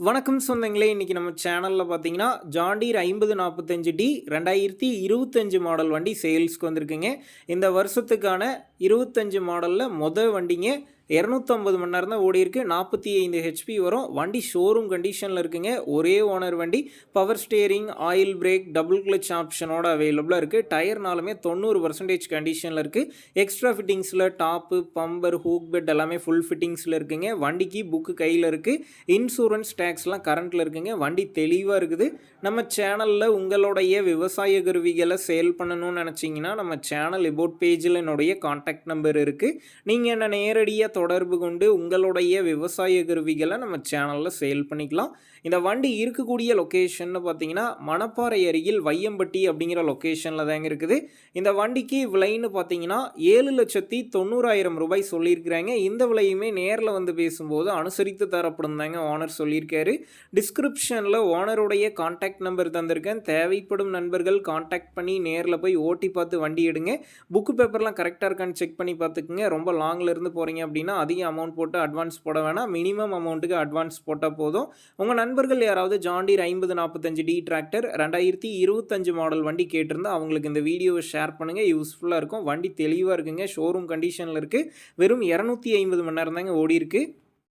வணக்கம் சொந்தங்களே இன்றைக்கி நம்ம சேனலில் பார்த்தீங்கன்னா ஜாண்டீர் ஐம்பது நாற்பத்தஞ்சு டி ரெண்டாயிரத்தி இருபத்தஞ்சு மாடல் வண்டி சேல்ஸ்க்கு வந்திருக்குங்க. இந்த வருஷத்துக்கான இருபத்தஞ்சு மாடலில் மொதல் வண்டிங்க இரநூத்தம்பது மணி நேரம் தான் ஓடி நாற்பத்தி ஐந்து ஹெச்பி வரும். வண்டி ஷோரூம் கண்டிஷனில் இருக்குங்க. ஒரே ஓனர் வண்டி. Power steering oil brake double clutch ஆப்ஷனோட அவைலபிளாக இருக்குது டயர்னாலுமே தொண்ணூறு பர்சன்டேஜ் கண்டிஷனில் இருக்குது எக்ஸ்ட்ரா ஃபிட்டிங்ஸில் டாப்பு பம்பர் ஹூக் பெட் எல்லாமே ஃபுல் ஃபிட்டிங்ஸில் இருக்குங்க. வண்டிக்கு புக்கு கையில் இருக்குது இன்சூரன்ஸ் டேக்ஸ்லாம் கரண்ட்டில் இருக்குங்க. வண்டி தெளிவாக இருக்குது. நம்ம சேனலில் உங்களுடைய விவசாய கருவிகளை சேல் பண்ணணும்னு நினச்சிங்கன்னா நம்ம சேனல் எபோட் பேஜில் என்னுடைய காண்டாக்ட் நம்பர் இருக்குது நீங்கள் என்ன நேரடியாக தொடர்பு கொண்டு உங்களுடைய விவசாய கருவிகளை நம்ம சேனலில் சேல் பண்ணிக்கலாம். இந்த வண்டி இருக்கக்கூடிய லொக்கேஷன்னு பார்த்தீங்கன்னா மணப்பாறை அருகில் வையம்பட்டி அப்படிங்கிற லொக்கேஷனில் தாங்க இருக்குது. இந்த வண்டிக்கு விலைன்னு பார்த்தீங்கன்னா ஏழு லட்சத்தி தொண்ணூறாயிரம் ரூபாய் சொல்லியிருக்கிறாங்க. இந்த விலையுமே நேரில் வந்து பேசும்போது அனுசரித்து தரப்படும் தாங்க ஓனர் சொல்லியிருக்காரு. டிஸ்கிரிப்ஷனில் ஓனருடைய காண்டாக்ட் நம்பர் தந்திருக்கேன். தேவைப்படும் நண்பர்கள் காண்டாக்ட் பண்ணி நேரில் போய் ஓட்டி பார்த்து வண்டி எடுங்க. புக்கு பேப்பர்லாம் கரெக்டாக இருக்கான்னு செக் பண்ணி பார்த்துக்குங்க. ரொம்ப லாங்கில் இருந்து போகிறீங்க அப்படின்னா அதிக அமௌண்ட் போட்டு அட்வான்ஸ் போட வேணாம். மினிமம் அமௌண்ட்டுக்கு அட்வான்ஸ் போட்டால் போதும். உங்கள் நண்பர்கள் யாராவது ஜாண்டீர் ஐம்பது நாற்பத்தஞ்சு டி டிராக்டர் ரெண்டாயிரத்தி இருபத்தஞ்சு மாடல் வண்டி கேட்டிருந்தா அவங்களுக்கு இந்த வீடியோவை ஷேர் பண்ணுங்கள் யூஸ்ஃபுல்லாக இருக்கும். வண்டி தெளிவாக இருக்குங்க. ஷோரூம் கண்டிஷனில் இருக்குது வெறும் இரநூத்தி ஐம்பது மணி நேரம் தாங்க ஓடி இருக்குது